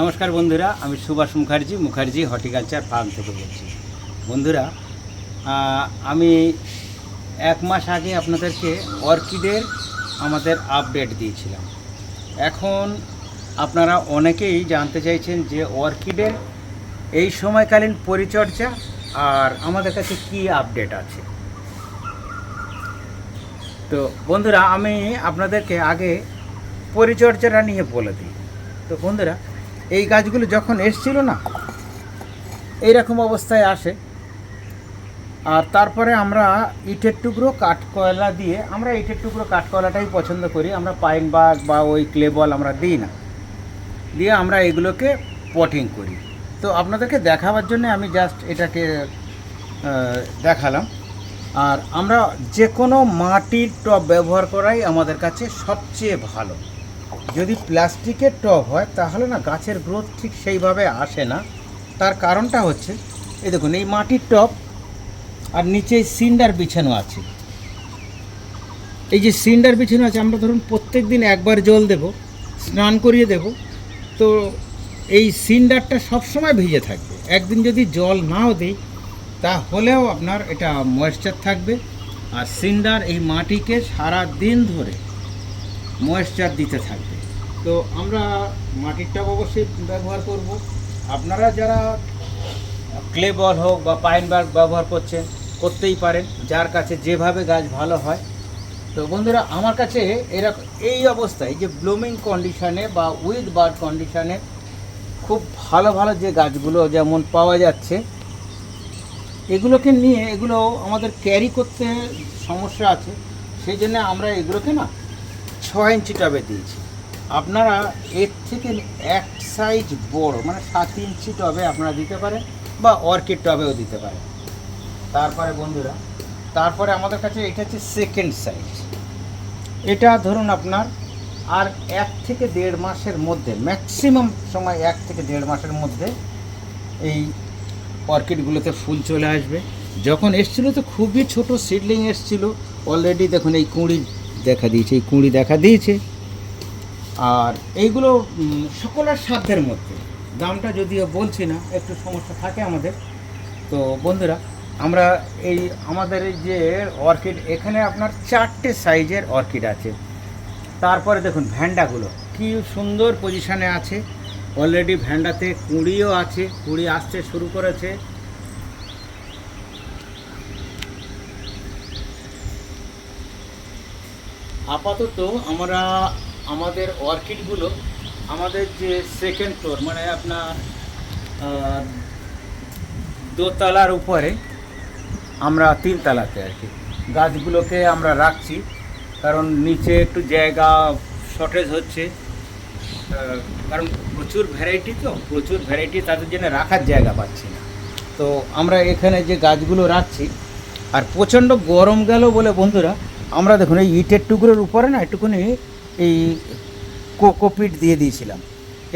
নমস্কার বন্ধুরা, আমি সুভাষ মুখার্জি মুখার্জি হর্টিকালচার ফার্ম থেকে বলছি। বন্ধুরা আমি এক মাস আগে আপনাদেরকে অর্কিডের আমাদের আপডেট দিয়েছিলাম। এখন আপনারা অনেকেই জানতে চাইছেন যে অর্কিডের এই সময়কালীন পরিচর্যা আর আমাদের কাছে কি আপডেট আছে। তো বন্ধুরা, আমি আপনাদেরকে আগে পরিচর্যাটা নিয়ে বলে দিই। তো বন্ধুরা এই গাছগুলো যখন এসছিল না, এইরকম অবস্থায় আসে। আর তারপরে আমরা ইটের টুকরো, কাঠকয়লা দিয়ে, আমরা ইটের টুকরো, কাঠকয়লাটাই পছন্দ করি। আমরা পাইন বাগ বা ওই ক্লে বল আমরা দিই না। দিয়ে আমরা এগুলোকে পটিং করি। তো আপনাদেরকে দেখাবার জন্য আমি জাস্ট এটাকে দেখালাম। আর আমরা যে কোনো মাটির টব ব্যবহার করাই আমাদের কাছে সবচেয়ে ভালো। যদি প্লাস্টিকের টব হয়, তাহলে না গাছের গ্রোথ ঠিক সেইভাবে আসে না। তার কারণটা হচ্ছে, এই দেখুন, এই মাটির টব আর নিচে সিন্ডার বিছানো আছে। এই যে সিন্ডার বিছানো আছে, আমরা ধরুন প্রত্যেক দিন একবার জল দেব, স্নান করিয়ে দেব, তো এই সিন্ডারটা সবসময় ভিজে থাকবে। একদিন যদি জল নাও দিই, তাহলেও আপনার এটা ময়েশ্চার থাকবে। আর সিন্ডার এই মাটিকে সারা দিন ধরে ময়েশ্চার দিতে থাকবে। তো আমরা মাটির টব অবশ্যই ব্যবহার করব। আপনারা যারা ক্লে বল হোক বা পাইন বার্গ ব্যবহার করছেন, করতেই পারেন। যার কাছে যেভাবে গাছ ভালো হয়। তো বন্ধুরা, আমার কাছে এরকম এই অবস্থায় যে ব্লুমিং কন্ডিশনে বা উইথ বার্ড কন্ডিশনে খুব ভালো ভালো যে গাছগুলো যেমন পাওয়া যাচ্ছে, এগুলোকে নিয়ে এগুলো আমাদের ক্যারি করতে সমস্যা আছে। সেই জন্য আমরা এগুলোকে না ছয় ইঞ্চি টবে দিয়েছি। আপনারা এর থেকে এক সাইজ বড় মানে সাত ইঞ্চি টবে আপনারা দিতে পারেন বা অর্কিড টবেও দিতে পারেন। তারপরে বন্ধুরা, তারপরে আমাদের কাছে এটা হচ্ছে সেকেন্ড সাইজ এটা ধরুন আপনার আর এক থেকে দেড় মাসের মধ্যে ম্যাক্সিমাম সময় এক থেকে দেড় মাসের মধ্যে এই অর্কিডগুলোতে ফুল চলে আসবে। যখন এসছিলো তো খুবই ছোট সিডলিং এসছিল। অলরেডি দেখুন এই কুঁড়ি দেখা দিয়েছে, এই কুঁড়ি দেখা দিয়েছে। আর এইগুলো সকলের সাধ্যের মধ্যে। দামটা যদিও বলছি না, একটু সমস্যা থাকে আমাদের। তো বন্ধুরা, আমরা এই, আমাদের এই যে অর্কিড, এখানে আপনার চারটে সাইজের অর্কিড আছে। তারপরে দেখুন ভ্যান্ডাগুলো কি সুন্দর পজিশানে আছে। অলরেডি ভ্যান্ডাতে কুঁড়িও আছে, কুঁড়ি আসতে শুরু করেছে। আপাতত আমরা আমাদের অর্কিডগুলো আমাদের যে সেকেন্ড ফ্লোর মানে আপনার দোতলার উপরে আমরা তিনতলাতে আর কি। গাছগুলোকে আমরা রাখছি, কারণ নিচে একটু জায়গা শর্টেজ হচ্ছে। কারণ প্রচুর ভ্যারাইটি তো, প্রচুর ভ্যারাইটি তাদের জন্য রাখার জায়গা পাচ্ছি না। তো আমরা এখানে যে গাছগুলো রাখছি, আর প্রচণ্ড গরম গেল বলে বন্ধুরা আমরা দেখুন, এই ইটের টুকরোর উপরে না একটুখানি এই কোকোপিট দিয়ে দিয়েছিলাম।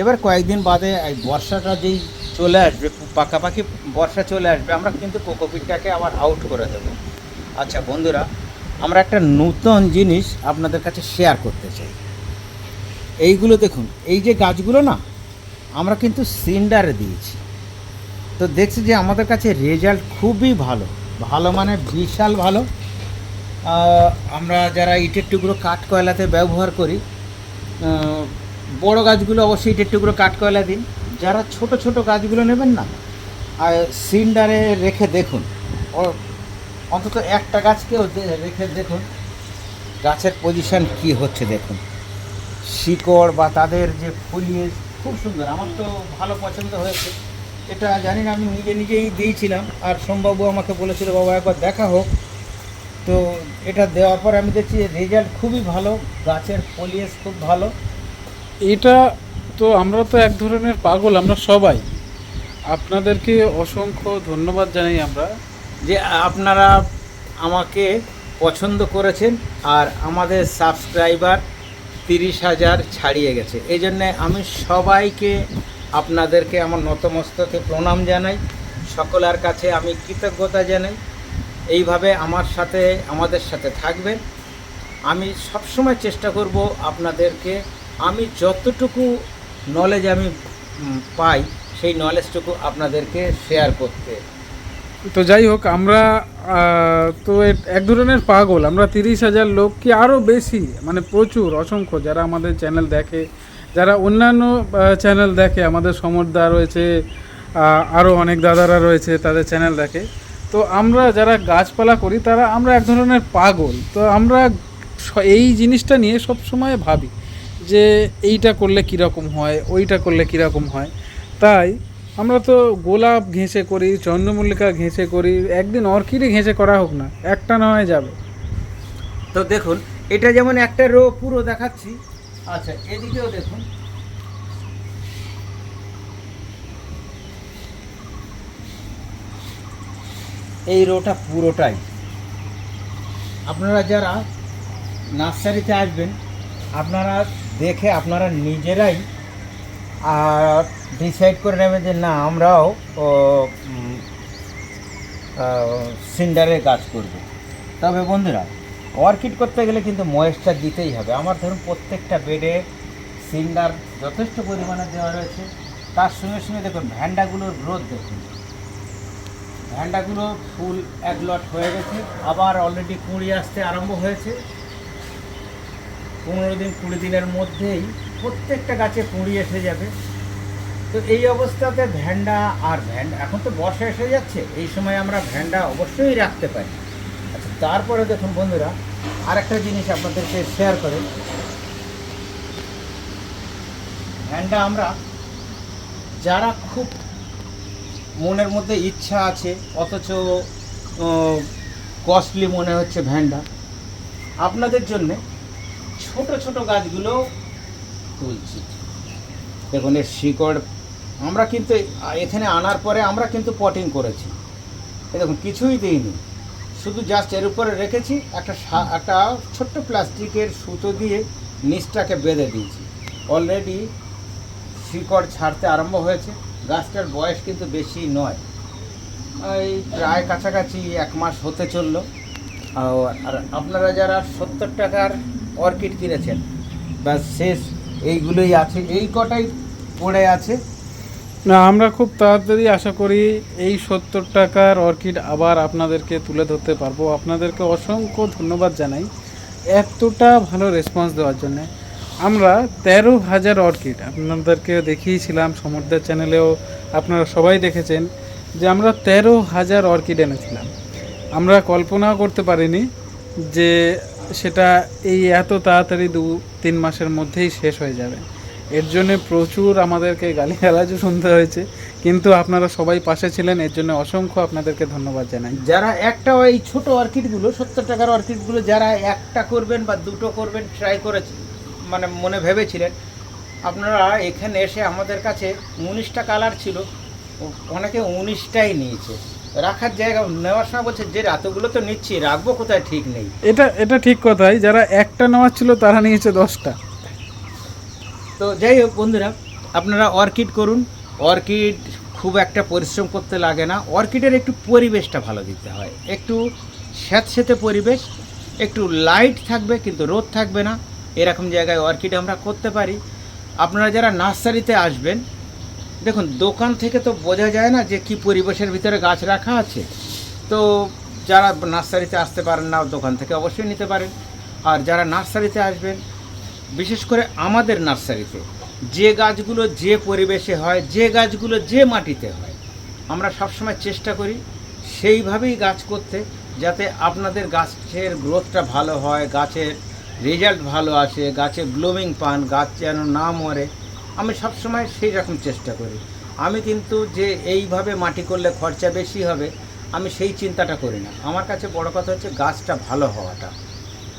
এবার কয়েকদিন বাদে বর্ষাটা যেই চলে আসবে পাকাপাকি বর্ষা চলে আসবে, আমরা কিন্তু কোকোপিটটাকে আবার আউট করে দেবো। আচ্ছা বন্ধুরা, আমরা একটা নূতন জিনিস আপনাদের কাছে শেয়ার করতে চাই। এইগুলো দেখুন, এই যে গাছগুলো না, আমরা কিন্তু সিন্ডারে দিয়েছি। তো দেখছি যে আমাদের কাছে রেজাল্ট খুবই ভালো ভালো মানে বিশাল ভালো। আমরা যারা ইটের টুকরো কাঠ কয়লাতে ব্যবহার করি বড় গাছগুলো অবশ্যই ইটের টুকরো কাঠ কয়লা দিন। যারা ছোট ছোট গাছগুলো নেবেন না, আর সিন্ডারে রেখে দেখুন। অন্তত একটা গাছকেও রেখে দেখুন, গাছের পজিশন কি হচ্ছে দেখুন। শিকড় বা তাদের যে ফলিয়েজ খুব সুন্দর, আমার তো ভালো পছন্দ হয়েছে। এটা জানি না, আমি নিজে নিজেই দিয়েছিলাম, আর সোমবাবু আমাকে বলেছিল, বাবা, একবার দেখা হোক। তো এটা দেওয়ার পর আমি দেখছি রেজাল্ট খুবই ভালো গাছের ফলিয়েজ খুব ভালো। এটা তো আমরা তো এক ধরনের পাগল আমরা সবাই। আপনাদেরকে অসংখ্য ধন্যবাদ জানাই আমরা। যে আপনারা আমাকে পছন্দ করেছেন আর আমাদের সাবস্ক্রাইবার তিরিশ হাজার ছাড়িয়ে গেছে। এই জন্যে আমি সবাইকে আপনাদেরকে আমার নতমস্তকে প্রণাম জানাই। সকলের কাছে আমি কৃতজ্ঞতা জানাই। এইভাবে আমার সাথে, আমাদের সাথে থাকবেন আমি সবসময় চেষ্টা করব আপনাদেরকে, আমি যতটুকু নলেজ আমি পাই, সেই নলেজটুকু আপনাদেরকে শেয়ার করতে। তো যাই হোক, আমরা তো এক ধরনের পাগল। আমরা তিরিশ হাজার লোক কি আরও বেশি মানে প্রচুর, অসংখ্য যারা আমাদের চ্যানেল দেখে, যারা অন্যান্য চ্যানেল দেখে, আমাদের সমরদা রয়েছে আরও অনেক দাদারা রয়েছে তাদের চ্যানেল দেখে। তো আমরা যারা গাছপালা করি, তারা আমরা এক ধরনের পাগল। তো আমরা এই জিনিসটা নিয়ে সব সময় ভাবি যে এইটা করলে কীরকম হয়, ওইটা করলে কীরকম হয়। তাই আমরা তো গোলাপ ঘেঁষে করি, চন্দ্রমল্লিকা ঘেঁষে করি, একদিন অর্কিডে ঘেঁষে করা হোক না, একটা না হয় যাবে। তো দেখুন, এটা যেমন একটা রো পুরো দেখাচ্ছি। আচ্ছা এদিকেও দেখুন। এই রোটা পুরোটাই। আপনারা যারা নার্সারিতে আসবেন, আপনারা দেখে আপনারা নিজেরাই আর ডিসাইড করে নেবেন যে না, আমরাও সিন্ডারে কাজ করব। তবে বন্ধুরা, অর্কিড করতে গেলে কিন্তু ময়েশ্চার দিতেই হবে। আমার ধরুন প্রত্যেকটা বেডে সিন্ডার যথেষ্ট পরিমাণে দেওয়া রয়েছে। তার সঙ্গে সঙ্গে দেখুন ভ্যান্ডাগুলোর গ্রোথ দেখুন। ভ্যান্ডাগুলো ফুল এক লট হয়ে গেছে। আবার অলরেডি কুঁড়ি আসতে আরম্ভ হয়েছে। পনেরো দিন, কুড়ি দিনের মধ্যেই প্রত্যেকটা গাছে কুঁড়ি এসে যাবে। তো এই অবস্থাতে ভ্যান্ডা আর ভ্যান্ডা এখন তো বর্ষা এসে যাচ্ছে, এই সময় আমরা ভ্যান্ডা অবশ্যই রাখতে পারি। আচ্ছা তারপরে দেখুন বন্ধুরা, আরেকটা জিনিস আপনাদেরকে শেয়ার করে। ভ্যান্ডা আমরা যারা খুব মনের মধ্যে ইচ্ছা আছে, অথচ কস্টলি মনে হচ্ছে ভ্যান্ডা আপনাদের জন্য ছোট ছোট গাছগুলো তুলছি। দেখুন, এর শিকড় আমরা কিন্তু এখানে আনার পরে আমরা কিন্তু পটিং করেছি। দেখুন, কিছুই দিইনি। শুধু জাস্ট এর উপরে রেখেছি, একটা একটা ছোট্ট প্লাস্টিকের সুতো দিয়ে নিচটাকে বেঁধে দিয়েছি। অলরেডি শিকড় ছাড়তে আরম্ভ হয়েছে। গাছটার বয়স কিন্তু বেশি নয়। এই প্রায় কাছাকাছি এক মাস হতে চলল। আর আপনারা যারা সত্তর টাকার অর্কিড কিনেছেন বা শেষ, এইগুলোই আছে। এই কটাই পড়ে আছে। না, আমরা খুব তাড়াতাড়ি আশা করি এই সত্তর টাকার অর্কিড আবার আপনাদেরকে তুলে ধরতে পারব। আপনাদেরকে অসংখ্য ধন্যবাদ জানাই এতটা ভালো রেসপন্স দেওয়ার জন্য। আমরা তেরো হাজার অর্কিড, আপনাদেরকে দেখিয়েছিলাম সমুদ্রের চ্যানেলেও আপনারা সবাই দেখেছেন যে আমরা তেরো হাজার অর্কিড এনেছিলাম। আমরা কল্পনাও করতে পারিনি যে সেটা এই এত তাড়াতাড়ি দু, তিন মাসের মধ্যেই শেষ হয়ে যাবে। এর জন্য প্রচুর আমাদেরকে গালিগালাজও শুনতে হয়েছে। কিন্তু আপনারা সবাই পাশে ছিলেন, এর জন্য অসংখ্য আপনাদেরকে ধন্যবাদ জানাই। যারা একটা এই ছোট অর্কিডগুলো, সত্তর টাকার অর্কিডগুলো, যারা একটা করবেন বা দুটো করবেন ট্রাই করে মানে মনে ভেবেছিলেন আপনারা এখানে এসে আমাদের কাছে উনিশটা কালার ছিল অনেকে উনিশটাই নিয়েছে। রাখার জায়গা নেওয়ার সময় বলছে যে এতগুলো তো নিচ্ছি রাখব কোথায় ঠিক নেই? এটা এটা ঠিক কথাই যারা একটা নেওয়ার ছিল তারা নিয়েছে দশটা। তো যাই হোক বন্ধুরা আপনারা অর্কিড করুন। অর্কিড খুব একটা পরিশ্রম করতে লাগে না। অর্কিডের একটু পরিবেশটা ভালো দিতে হয়। একটু স্যাঁতস্যাঁতে পরিবেশ একটু লাইট থাকবে কিন্তু রোদ থাকবে না। এরকম জায়গায় অর্কিড আমরা করতে পারি। আপনারা যারা নার্সারিতে আসবেন, দেখুন, দোকান থেকে তো বোঝা যায় না যে কি পরিবেশের ভিতরে গাছ রাখা আছে। তো যারা নার্সারিতে আসতে পারেন না, দোকান থেকে অবশ্যই নিতে পারেন। আর যারা নার্সারিতে আসবেন, বিশেষ করে আমাদের নার্সারিতে, যে গাছগুলো যে পরিবেশে হয়, যে গাছগুলো যে মাটিতে হয়, আমরা সবসময় চেষ্টা করি সেইভাবেই গাছ করতে, যাতে আপনাদের গাছের গ্রোথটা ভালো হয়, গাছের রেজাল্ট ভালো আসে গাছে ব্লুমিং পান, গাছ যেন না মরে, আমি সবসময় সেই রকম চেষ্টা করি। আমি কিন্তু যে এইভাবে মাটি করলে খরচা বেশি হবে, আমি সেই চিন্তাটা করি না। আমার কাছে বড় কথা হচ্ছে গাছটা ভালো হওয়াটা।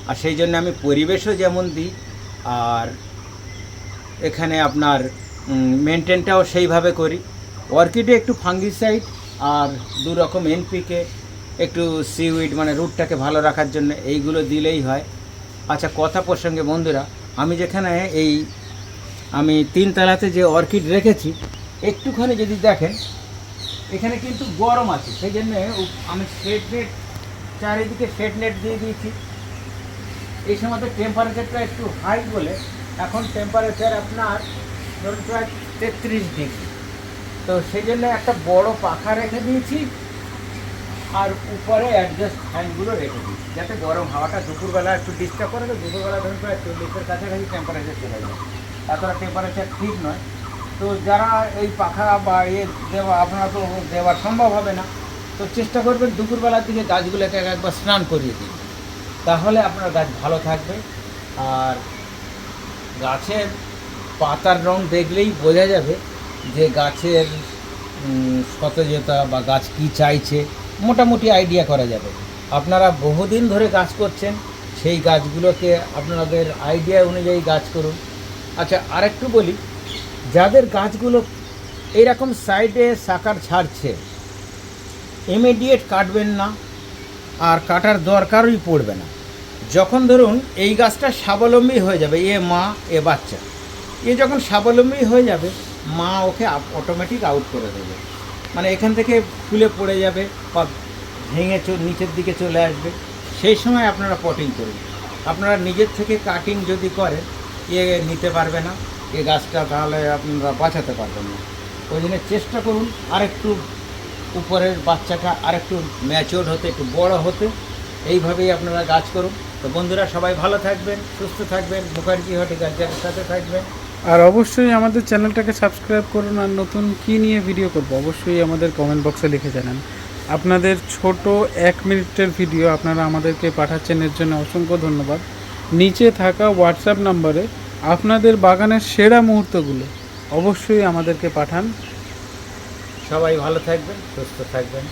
আর সেই জন্য আমি পরিবেশও যেমন দিই, আর এখানে আপনার মেনটেনটাও সেইভাবে করি। অর্কিডে একটু ফাঙ্গিসাইড, আর দু রকম এনপিকে, একটু সিউইড মানে রুটটাকে ভালো রাখার জন্য, এইগুলো দিলেই হয়। আচ্ছা কথা প্রসঙ্গে বন্ধুরা, আমি যেখানে এই, আমি তিনতলাতে যে অর্কিড রেখেছি, একটুখানি যদি দেখেন, এখানে কিন্তু গরম আছে, সেই জন্য আমি শেড নেট, চারিদিকে শেড নেট দিয়ে দিয়েছি। এই সময় তো টেম্পারেচারটা একটু হাই বলে, এখন টেম্পারেচার আপনার ধরুন প্রায় তেত্রিশ ডিগ্রি তো সেই জন্য একটা বড় পাখা রেখে দিয়েছি আর উপরে অ্যাডজাস্ট ফ্যানগুলো রেখে দিই। যাতে গরম হাওয়াটা দুপুরবেলা একটু ডিস্টার্ব করে, তো দুপুরবেলা ধরুন প্রায় চল্লিশের কাছাকাছি টেম্পারেচার চলে যায়। এতটা টেম্পারেচার ঠিক নয়। তো যারা এই পাখা বা ইয়ে দেওয়া, আপনারা তো দেওয়া সম্ভব হবে না। তো চেষ্টা করবেন দুপুরবেলার দিকে গাছগুলোকে একবার স্নান করিয়ে দিন তাহলে আপনার গাছ ভালো থাকবে। আর গাছের পাতার রং দেখলেই বোঝা যাবে যে গাছের সতেজতা বা গাছ কি চাইছে। মোটামুটি আইডিয়া করা যাবে। আপনারা বহুদিন ধরে গাছ করছেন, সেই গাছগুলোকে আপনাদের আইডিয়া অনুযায়ী গাছ করুন। আচ্ছা আরেকটু বলি, যাদের গাছগুলো এইরকম সাইডে সাকার ছাড়ছে ইমিডিয়েট কাটবেন না আর কাটার দরকারই পড়বে না। যখন ধরুন এই গাছটা স্বাবলম্বী হয়ে যাবে, এ মা, এ বাচ্চা, এ যখন স্বাবলম্বী হয়ে যাবে, মা ওকে অটোমেটিক আউট করে দেবে। মানে এখান থেকে ফুলে পড়ে যাবে বা ভেঙে নিচের দিকে চলে আসবে। সেই সময় আপনারা পটিং করুন। আপনারা নিজের থেকে কাটিং যদি করেন, এ নিতে পারবে না, এ গাছটা তাহলে আপনারা বাঁচাতে পারবেন না। ওই জন্য চেষ্টা করুন আরেকটু উপরের বাচ্চাটা আরেকটু ম্যাচিওর হতে, একটু বড় হতে। এইভাবেই আপনারা গাছ করুন। তো বন্ধুরা সবাই ভালো থাকবেন, সুস্থ থাকবেন। মুখার্জি হর্টিকালচারের সাথে থাকবেন। আর অবশ্যই আমাদের চ্যানেলটাকে সাবস্ক্রাইব করুন আর নতুন কি নিয়ে ভিডিও করব, অবশ্যই আমাদের কমেন্ট বক্সে লিখে জানান। আপনাদের ছোট এক মিনিটের ভিডিও আপনারা আমাদেরকে পাঠাচ্ছেন, এর জন্য অসংখ্য ধন্যবাদ। নিচে থাকা হোয়াটসঅ্যাপ নম্বরে আপনাদের বাগানের সেরা মুহূর্তগুলো অবশ্যই আমাদেরকে পাঠান। সবাই ভালো থাকবেন, সুস্থ থাকবেন।